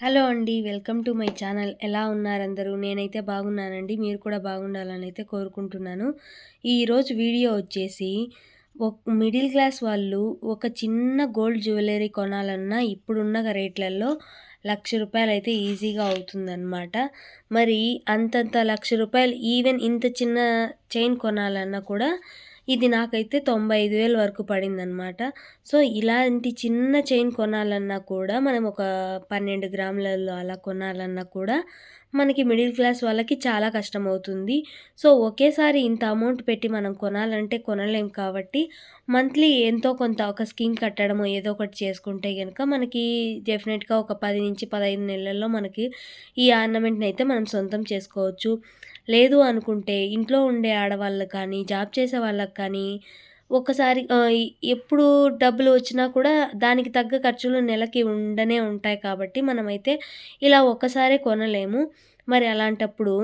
Hello అండి. Welcome to my channel. ఎలా ఉన్నారందరూ? నేనైతే బాగున్నానండి. మీరు కూడా బాగుండాలని అయితే కోరుకుంటున్నాను. ఈరోజు వీడియో వచ్చేసి ఒక్ మిడిల్ క్లాస్ వాళ్ళు ఒక చిన్న గోల్డ్ జ్యువెలరీ కొనాలన్నా ఇప్పుడున్న రేట్లలో లక్ష రూపాయలు అయితే ఈజీగా అవుతుందన్నమాట మరి అంతంత లక్ష రూపాయలు ఈవెన్ ఇంత చిన్న చైన్ కొనాలన్నా కూడా ఇది నాకైతే 95,000 వరకు పడిందనమాట. సో, ఇలాంటి చిన్న చైన్ కొనాలన్నా కూడా మనం ఒక 12 గ్రాములలో అలా కొనాలన్నా కూడా మనకి మిడిల్ క్లాస్ వాళ్ళకి చాలా కష్టమవుతుంది. సో, ఒకేసారి ఇంత అమౌంట్ పెట్టి మనం కొనాలంటే కొనలేం కాబట్టి మంత్లీ ఎంతో కొంత ఒక స్కీమ్ కట్టడమో ఏదో ఒకటి చేసుకుంటే కనుక మనకి డెఫినెట్‌గా ఒక 10-15 నెలల్లో మనకి ఈ ఆర్నమెంట్ని అయితే మనం సొంతం చేసుకోవచ్చు. లేదు అనుకుంటే ఇంట్లో ఉండే ఆడవాళ్ళకి కానీ, జాబ్ చేసే వాళ్ళకి కానీ ఒక్కసారి ఎప్పుడు డబ్బులు వచ్చినా కూడా దానికి తగ్గ ఖర్చులు నెలకి ఉండనే ఉంటాయి కాబట్టి మనమైతే ఇలా ఒక్కసారే కొనలేము. మరి అలాంటప్పుడు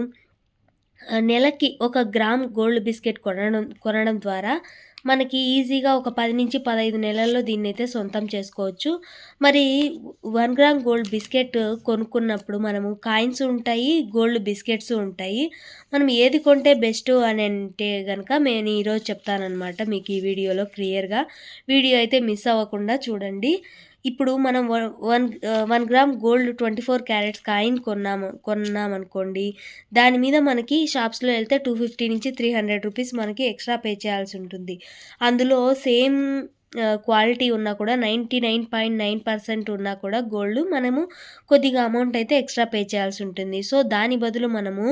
నెలకి ఒక గ్రామ్ గోల్డ్ బిస్కెట్ కొనడం కొనడం ద్వారా మనకి ఈజీగా ఒక 10-15 నెలల్లో దీన్ని అయితే సొంతం చేసుకోవచ్చు. మరి వన్ గ్రామ్ గోల్డ్ బిస్కెట్ కొనుక్కున్నప్పుడు మనము కాయిన్స్ ఉంటాయి, గోల్డ్ బిస్కెట్స్ ఉంటాయి. మనం ఏది కొంటే బెస్ట్ అని అంటే కనుక నేను ఈరోజు చెప్తాననమాట మీకు ఈ వీడియోలో క్లియర్‌గా. వీడియో అయితే మిస్ అవ్వకుండా చూడండి. ఇప్పుడు మనం one one gram gold 24 carats coin కొన్నాము కొన్నామనుకోండి. దాని మీద మనకి షాప్స్‌లో వెళ్తే టూ ఫిఫ్టీ నుంచి త్రీ హండ్రెడ్ రూపీస్ మనకి ఎక్స్‌ట్రా పే చేయాల్సి ఉంటుంది. అందులో సేమ్ క్వాలిటీ ఉన్నా కూడా 99.9% ఉన్నా కూడా గోల్డ్ మనము కొద్దిగా అమౌంట్ అయితే ఎక్స్‌ట్రా పే చేయాల్సి ఉంటుంది. సో, దాని బదులు మనము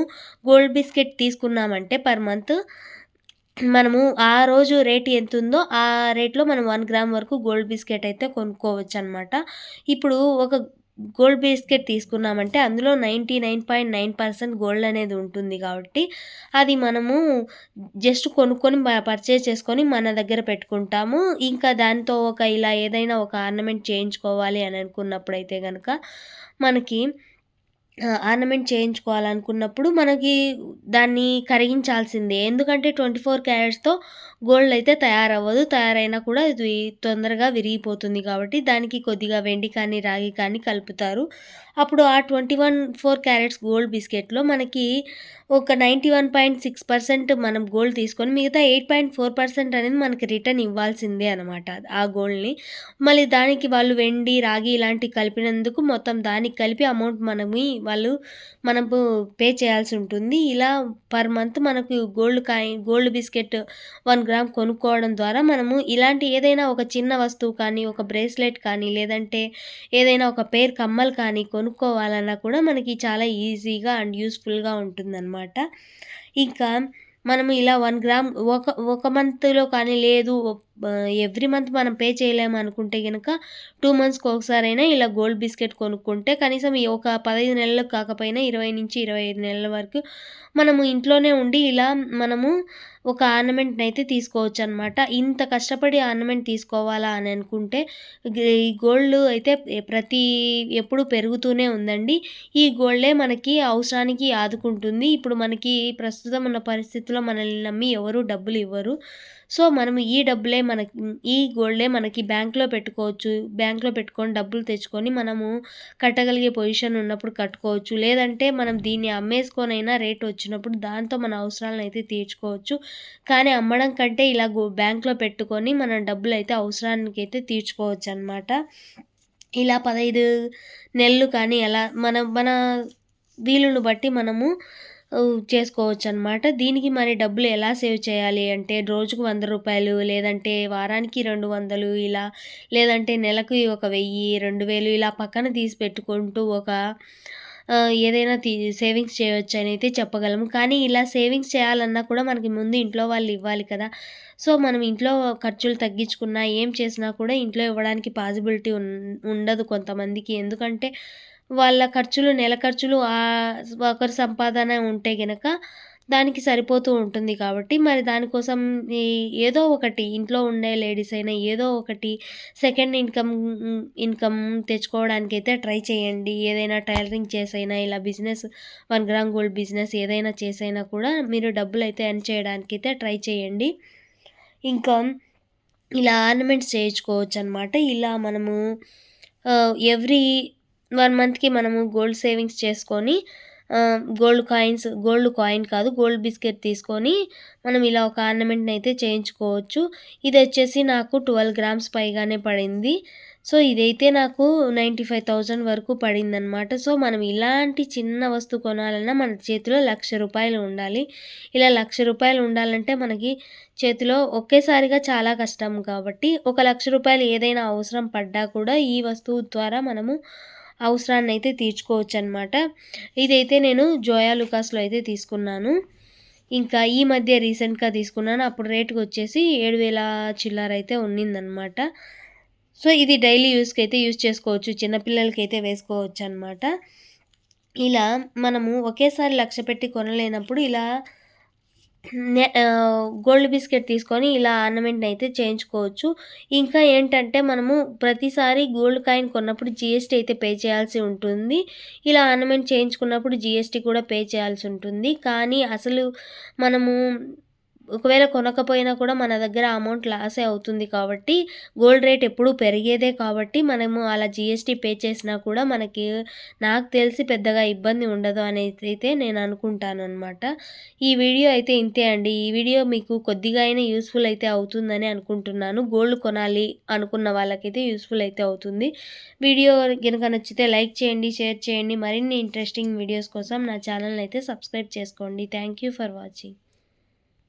గోల్డ్ బిస్కెట్ తీసుకున్నామంటే పర్ మంత్ మనము ఆ రోజు రేట్ ఎంతుందో ఆ రేట్‌లో మనం వన్ గ్రామ్ వరకు గోల్డ్ బిస్కెట్ అయితే కొనుక్కోవచ్చు అనమాట ఇప్పుడు ఒక గోల్డ్ బిస్కెట్ తీసుకున్నామంటే అందులో 99.9% గోల్డ్ అనేది ఉంటుంది కాబట్టి అది మనము జస్ట్ కొనుక్కొని పర్చేజ్ చేసుకొని మన దగ్గర పెట్టుకుంటాము. ఇంకా దాంతో ఒక ఇలా ఏదైనా ఒక ఆర్నమెంట్ చేయించుకోవాలి అని అనుకున్నప్పుడైతే కనుక మనకి ఆర్నమెంట్ చేయించుకోవాలనుకున్నప్పుడు మనకి దాన్ని కరిగించాల్సిందే. ఎందుకంటే 24 క్యారెట్స్‌తో గోల్డ్ అయితే తయారవ్వదు. తయారైనా కూడా ఇది తొందరగా విరిగిపోతుంది కాబట్టి దానికి కొద్దిగా వెండి కానీ, రాగి కానీ కలుపుతారు. అప్పుడు ఆ 21 క్యారెట్స్ గోల్డ్ బిస్కెట్‌లో మనకి ఒక 91.6% మనం గోల్డ్ తీసుకొని మిగతా 8.4% అనేది మనకి రిటర్న్ ఇవ్వాల్సిందే అనమాట ఆ గోల్డ్‌ని. మళ్ళీ దానికి వాళ్ళు వెండి, రాగి ఇలాంటివి కలిపినందుకు మొత్తం దానికి కలిపి అమౌంట్ మనమి వాళ్ళు మనము పే చేయాల్సి ఉంటుంది. ఇలా పర్ మంత్ మనకు gold coin gold biscuit one gram కొనుక్కోవడం ద్వారా మనము ఇలాంటి ఏదైనా ఒక చిన్న వస్తువు కానీ, ఒక బ్రేస్లెట్ కానీ, లేదంటే ఏదైనా ఒక పేర్ కమ్మలు కానీ కొనుక్కోవాలన్నా కూడా మనకి చాలా ఈజీగా అండ్ యూస్ఫుల్గా ఉంటుందన్నమాట. ఇంకా మనము ఇలా వన్ గ్రామ్ ఒక ఒక మంత్‌లో కానీ లేదు ఎవ్రీ మంత్ మనం పే చేయలేము అనుకుంటే కనుక టూ మంత్స్‌కి ఒకసారైనా ఇలా గోల్డ్ బిస్కెట్ కొనుక్కుంటే కనీసం ఒక 15 నెలలకు కాకపోయినా 20-25 నెలల వరకు మనము ఇంట్లోనే ఉండి ఇలా మనము ఒక ఆర్నమెంట్ని అయితే తీసుకోవచ్చు అనమాట ఇంత కష్టపడి ఆర్నమెంట్ తీసుకోవాలా అని అనుకుంటే ఈ గోల్డ్ అయితే ప్రతి ఎప్పుడు పెరుగుతూనే ఉందండి. ఈ గోల్డే మనకి అవసరానికి ఆదుకుంటుంది. ఇప్పుడు మనకి ప్రస్తుతం ఉన్న పరిస్థితిలో మనల్ని నమ్మి ఎవరు డబ్బులు ఇవ్వరు. సో, మనం ఈ డబ్బులే మనకి ఈ గోల్డే మనకి బ్యాంక్‌లో పెట్టుకోవచ్చు. బ్యాంక్‌లో పెట్టుకొని డబ్బులు తెచ్చుకొని మనము కట్టగలిగే పొజిషన్ ఉన్నప్పుడు కట్టుకోవచ్చు. లేదంటే మనం దీన్ని అమ్మేసుకొనైనా రేట్ వచ్చినప్పుడు దాంతో మన అవసరాలను అయితే తీర్చుకోవచ్చు. కానీ అమ్మడం కంటే ఇలా గో బ్యాంక్‌లో పెట్టుకొని మనం డబ్బులు అయితే అవసరానికైతే తీర్చుకోవచ్చనమాట. ఇలా 15 నెలలు కానీ అలా మన మన వీలుని బట్టి మనము చేసుకోవచ్చు చేసుకోవచ్చనమాట. దీనికి మరి డబ్బులు ఎలా సేవ్ చేయాలి అంటే రోజుకు వంద రూపాయలు లేదంటే వారానికి 200 ఇలా లేదంటే నెలకు ఒక వెయ్యి రెండు వేలు ఇలా పక్కన తీసి పెట్టుకుంటూ ఒక ఏదైనా తీ సేవింగ్స్ చేయొచ్చనైతే చెప్పగలము. కానీ ఇలా సేవింగ్స్ చేయాలన్నా కూడా మనకి ముందు ఇంట్లో వాళ్ళు ఇవ్వాలి కదా! సో, మనం ఇంట్లో ఖర్చులు తగ్గించుకున్నా, ఏం చేసినా కూడా ఇంట్లో ఇవ్వడానికి పాసిబిలిటీ ఉండదు కొంతమందికి. ఎందుకంటే వాళ్ళ ఖర్చులు నెల ఖర్చులు ఒకరి సంపాదన ఉంటే గనక దానికి సరిపోతూ ఉంటుంది కాబట్టి మరి దానికోసం ఏదో ఒకటి ఇంట్లో ఉండే లేడీస్ అయినా ఏదో ఒకటి సెకండ్ ఇన్‌కమ్ ఇన్‌కమ్ తెచ్చుకోవడానికైతే ట్రై చేయండి. ఏదైనా టైలరింగ్ చేసైనా ఇలా business one gram gold business ఏదైనా చేసైనా కూడా మీరు డబ్బులు డబ్బులైతే ఎర్న్ చేయడానికైతే ట్రై చేయండి. ఇంకా ఇలా ఆర్నమెంట్స్ చేయించుకోవచ్చనమాట. ఇలా మనము ఎవ్రీ వన్ మంత్కి మనము గోల్డ్ సేవింగ్స్ చేసుకొని గోల్డ్ కాయిన్స్ గోల్డ్ కాయిన్ కాదు గోల్డ్ బిస్కెట్ తీసుకొని మనం ఇలా ఒక ఆర్నమెంట్ని అయితే చేయించుకోవచ్చు. ఇది వచ్చేసి నాకు ట్వెల్వ్ గ్రామ్స్ పైగానే పడింది. సో ఇదైతే నాకు నైంటీ ఫైవ్ థౌజండ్ వరకు పడిందనమాట సో మనం ఇలాంటి చిన్న వస్తువు కొనాలన్నా మన చేతిలో లక్ష రూపాయలు ఉండాలి. ఇలా లక్ష రూపాయలు ఉండాలంటే మనకి చేతిలో ఒకేసారిగా చాలా కష్టం కాబట్టి ఒక లక్ష రూపాయలు ఏదైనా అవసరం పడ్డా కూడా ఈ వస్తువు ద్వారా మనము అవసరాన్ని అయితే తీర్చుకోవచ్చు అనమాట ఇదైతే నేను జోయా లుకాస్లో అయితే తీసుకున్నాను. ఇంకా ఈ మధ్య రీసెంట్గా తీసుకున్నాను. అప్పుడు రేటుకి వచ్చేసి ఏడు వేల చిల్లర అయితే ఉన్నిందనమాట సో ఇది డైలీ యూస్కి అయితే యూస్ చేసుకోవచ్చు. చిన్నపిల్లలకి అయితే వేసుకోవచ్చు అనమాట ఇలా మనము ఒకేసారి లక్ష్య పెట్టి కొనలేనప్పుడు ఇలా గోల్డ్ బిస్కెట్ తీసుకొని ఇలా ఆర్నమెంట్ని అయితే చేయించుకోవచ్చు. ఇంకా ఏంటంటే మనము ప్రతిసారి గోల్డ్ కాయిన్ కొన్నప్పుడు జిఎస్టీ అయితే పే చేయాల్సి ఉంటుంది. ఇలా ఆర్నమెంట్ చేయించుకున్నప్పుడు జిఎస్టీ కూడా పే చేయాల్సి ఉంటుంది. కానీ అసలు మనము ఒకవేళ కొనకపోయినా కూడా మన దగ్గర అమౌంట్ లాసే అవుతుంది కాబట్టి గోల్డ్ రేట్ ఎప్పుడూ పెరిగేదే కాబట్టి మనము అలా జిఎస్టీ పే చేసినా కూడా మనకి నాకు తెలిసి పెద్దగా ఇబ్బంది ఉండదు అనేది అయితే నేను అనుకుంటాను అనమాట ఈ వీడియో అయితే ఇంతే అండి. ఈ వీడియో మీకు కొద్దిగా అయినా యూస్ఫుల్ అయితే అవుతుందని అనుకుంటున్నాను. గోల్డ్ కొనాలి అనుకున్న వాళ్ళకైతే యూస్ఫుల్ అయితే అవుతుంది. వీడియో కనుక నచ్చితే లైక్ చేయండి షేర్ చేయండి. మరిన్ని ఇంట్రెస్టింగ్ వీడియోస్ కోసం నా ఛానల్ అయితే సబ్స్క్రైబ్ చేసుకోండి. Thank you for watching